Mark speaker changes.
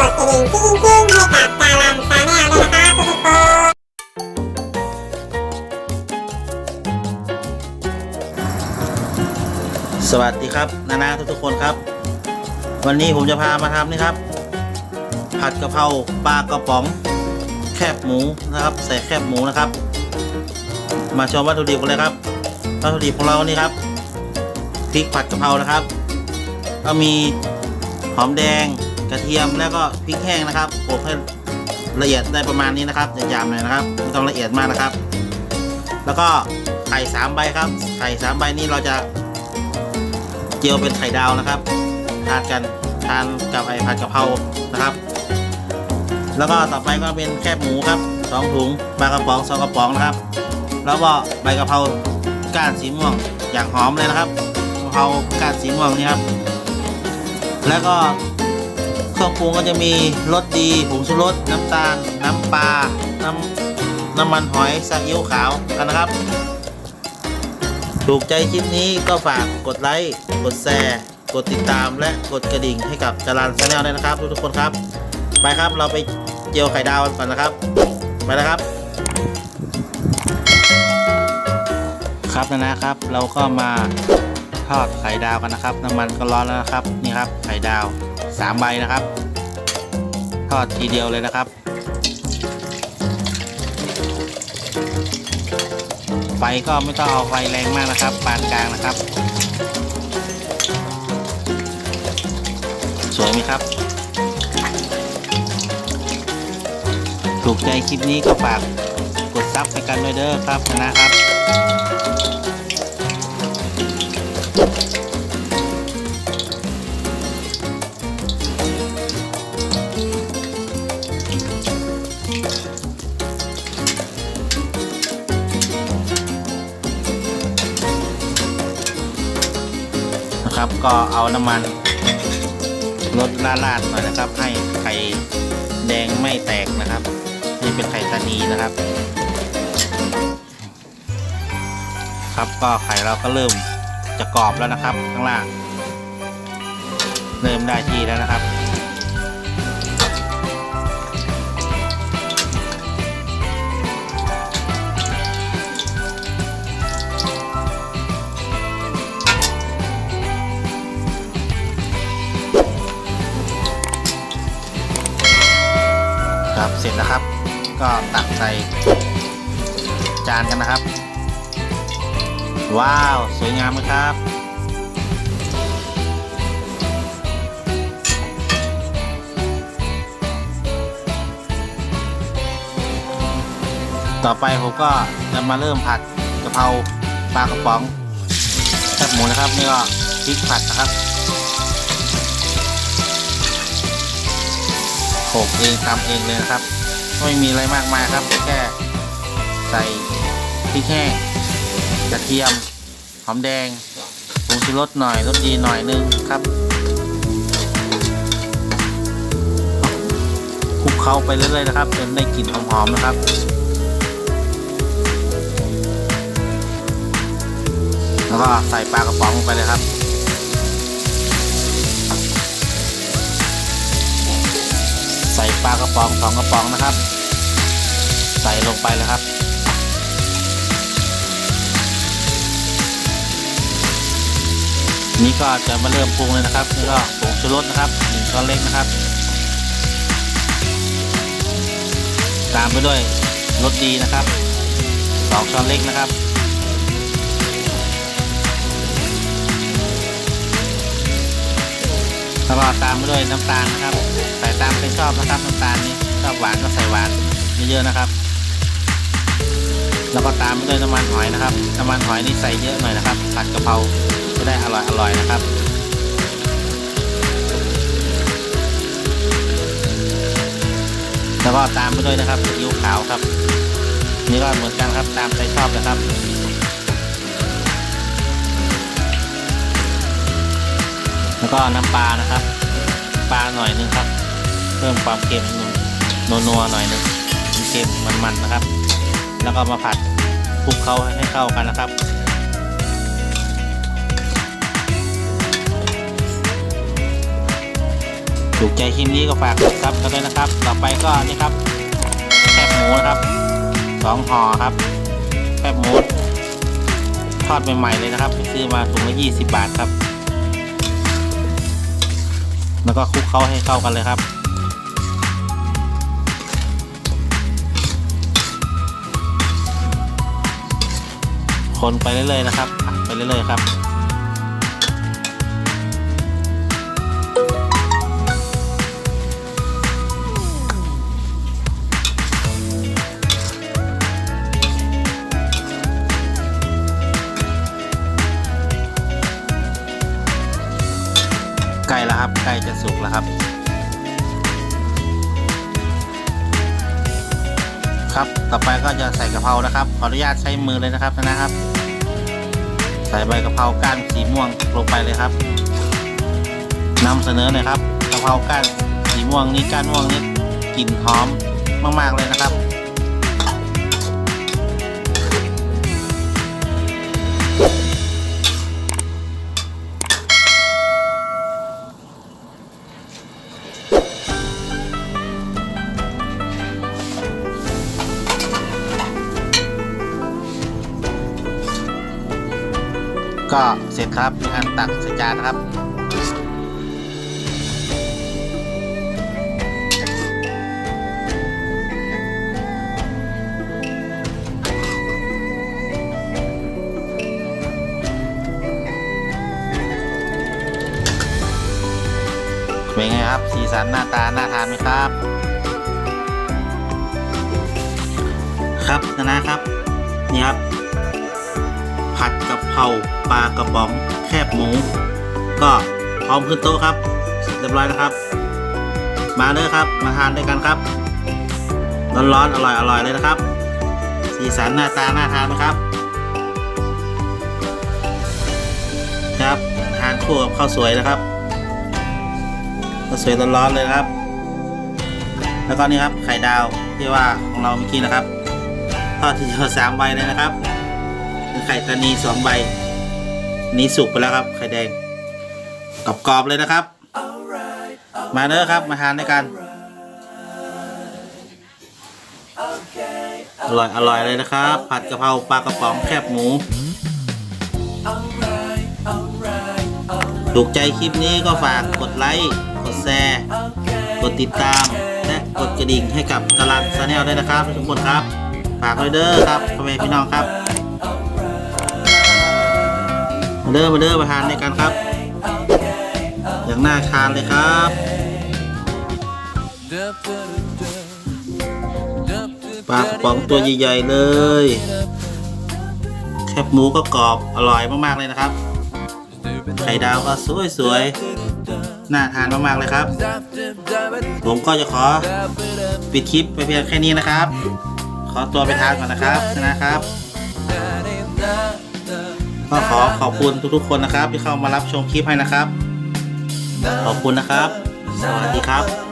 Speaker 1: กดกระดิ่งกิ้งกิ้งๆให้กับดารันชาแนลด้วยนะคะทุกคน
Speaker 2: สวัสดีครับนานาทุกๆคนครับ วันนี้ผมจะพามาทำนี่ครับ ผัดกะเพราปลากระป๋องแคบหมูนะครับ ใส่แคบหมูนะครับ มาชมวัตถุดิบกันเลยครับวัตถุดิบของเรานี่ครับพริกผัดกะเพรานะครับ ก็มีหอมแดง กระเทียมแล้วก็พริกแห้งนะครับโขลกให้ละเอียดได้ประมาณนี้นะครับหยาบๆหน่อยนะครับไม่ต้องละเอียดมากนะครับ แล้วก็ไข่สามใบครับ ไข่สามใบนี้เราจะเจียวเป็นไข่ดาวนะครับทานกันทานกับไอผัดกะเพรานะครับ แล้วก็ต่อไปก็เป็นแคบหมูครับสองถุงปลากระป๋องสองกระป๋องนะครับ แล้วก็ใบกะเพราก้านสีม่วงอย่างหอมเลยนะครับกะเพราก้านสีม่วงนี่ครับแล้วก็ เครื่องปรุงก็จะมีรสดีผงชูรสน้ำตาล น้ำปลาน้ำน้ำมันหอยซีอิ๊วขาวกันนะครับ ถูกใจคลิปนี้ก็ฝากกดไลค์กดแชร์กดติดตามและกดกระดิ่งให้กับจารานชาแนลด้วยนะครับ ทุกๆคนครับ ไปครับเราไปเจียวไข่ดาวกันก่อนนะครับ ไปนะครับ ครับนะนะครับ เราก็มาทอดไข่ดาวกันนะครับ น้ำมันก็ร้อนแล้วนะครับนี่ครับไข่ดาว สามใบนะครับ ทอดทีเดียวเลยนะครับ ไฟก็ไม่ต้องเอาไฟแรงมากนะครับ ปานกลางนะครับ สวยไหมครับถูกใจคลิปนี้ก็ฝากกดซับให้กันด้วยเด้อครับนะครับ นะครับ ก็เอาน้ำมันลดลาดหน่อยนะครับ ให้ไข่แดงไม่แตกนะครับ นี่เป็นไข่ตานีนะครับ ครับก็ไข่เราก็เริ่มจะกรอบแล้วนะครับ ข้างล่าง เริ่มได้ที่แล้วนะครับ ครับเสร็จแล้วครับ ก็ตักใส่จานกันนะครับ ว้าว สวยงามครับต่อไปผมก็จะมาเริ่มผัดกะเพราปลากระป๋องแคบหมูนะครับนี่ก็พริกผัดนะครับ โขกเองทำเองเลยนะครับ ไม่มีอะไรมากมายครับแค่ใส่พริกแห้งกระเทียมหอมแดงผงชูรสหน่อยรสดีหน่อยนึงครับคลุกเคล้าไปเรื่อยๆนะครับจนได้กลิ่นหอมๆนะครับแล้วก็ใส่ปลากระป๋องลงไปเลยครับ ปลากระป๋องสองกระป๋องนะครับ ใส่ลงไปเลยครับ นี่ก็จะมาเริ่มปรุงเลยนะครับนี่ก็ผงชูรสนะครับหนึ่งช้อนเล็กนะครับ ตามไปด้วยรสดีนะครับสองช้อนเล็กนะครับแล้วก็ตามไปด้วยน้ำตาลนะครับ ใส่ตามเป็นชอบนะครับน้ำตาลนี่ชอบหวานก็ใส่หวานเยอะๆนะครับ แล้วก็ตามไปด้วยน้ำมันหอยนะครับ น้ำมันหอยนี่ใส่เยอะหน่อยนะครับ ผัดกะเพราจะได้อร่อยอร่อยนะครับแล้วก็ตามไปด้วยนะครับซีอิ๊วขาวครับนี่ก็เหมือนกันครับตามใจชอบนะครับแล้วก็น้ำปลานะครับ ปลาหน่อยนึงครับ เพิ่มความเค็มนัวๆหน่อยนึงเค็มมันๆนะครับ แล้วก็มาผัดคลุกเคล้าให้เข้ากันนะครับถูกใจคลิปนี้ก็ฝากกดซับกันด้วยนะครับ ต่อไปก็นี่ครับแคบหมูนะครับสองห่อครับแคบหมูทอดใหม่ๆเลยนะครับซื้อมาถุงละ20บาทครับ แล้วก็คลุกเข้าให้เข้ากันเลยครับ คนไปเรื่อยๆนะครับ ไปเรื่อยๆครับใกล้แล้วครับใกล้จะสุกแล้วครับ ครับต่อไปก็จะใส่กะเพรานะครับขออนุญาตใช้มือเลยนะครับนะครับ ใส่ใบกะเพราก้านสีม่วงลงไปเลยครับนำเสนอหน่อยครับกะเพราก้านสีม่วงนี่ก้านม่วงนี่กลิ่นหอมมากๆเลยนะครับ ก็เสร็จครับมีการตักใส่จานนะครับเป็นไงครับ สีสันหน้าตา น่าทานไหมครับ ครับนะครับ นี่ครับ ผัดกะเพราปลากระป๋องแคบหมู ก็พร้อมขึ้นโต๊ะครับเสร็จเรียบร้อยนะครับ มาเลยครับ มาทานด้วยกันครับ ร้อนๆอร่อยๆเลยนะครับ สีสันหน้าตาน่าทานไหมครับ ครับทานคู่กับข้าวสวยนะครับข้าวสวยร้อนๆเลยครับ แล้วก็นี่ครับไข่ดาวที่ว่าของเราเมื่อกี้นะครับทอดทีเดียวสามใบเลยนะครับ ข่ตานีสองใบ นี้สุกไปแล้วครับ ไข่แดงกรอบๆเลยนะครับ มาเด้อครับมาทานด้วยกัน อร่อยอร่อยเลยนะครับ ผัดกะเพราปลากระป๋องแคบหมู ถูกใจคลิปนี้ก็ฝากกดไลค์กดแชร์กดติดตาม และกดกระดิ่งให้กับตลาดซาแนลด้วยนะครับทุกคนครับ ฝากด้วยเด้อครับพ่อแม่พี่น้องครับ มาเด้อมาเด้อมาทานด้วยกันครับ อย่างน่าทานเลยครับ ปลากระป๋องตัวใหญ่ๆเลย แคบหมูก็กรอบอร่อยมากๆเลยนะครับ ไข่ดาวก็สวยๆ น่าทานมากๆเลยครับ ผมก็จะขอปิดคลิปไปเพียงแค่นี้นะครับ ขอตัวไปทานก่อนนะครับนะครับ ก็ขอขอบคุณทุกๆคนนะครับ ที่เข้ามารับชมคลิปให้นะครับ ขอบคุณนะครับ สวัสดีครับ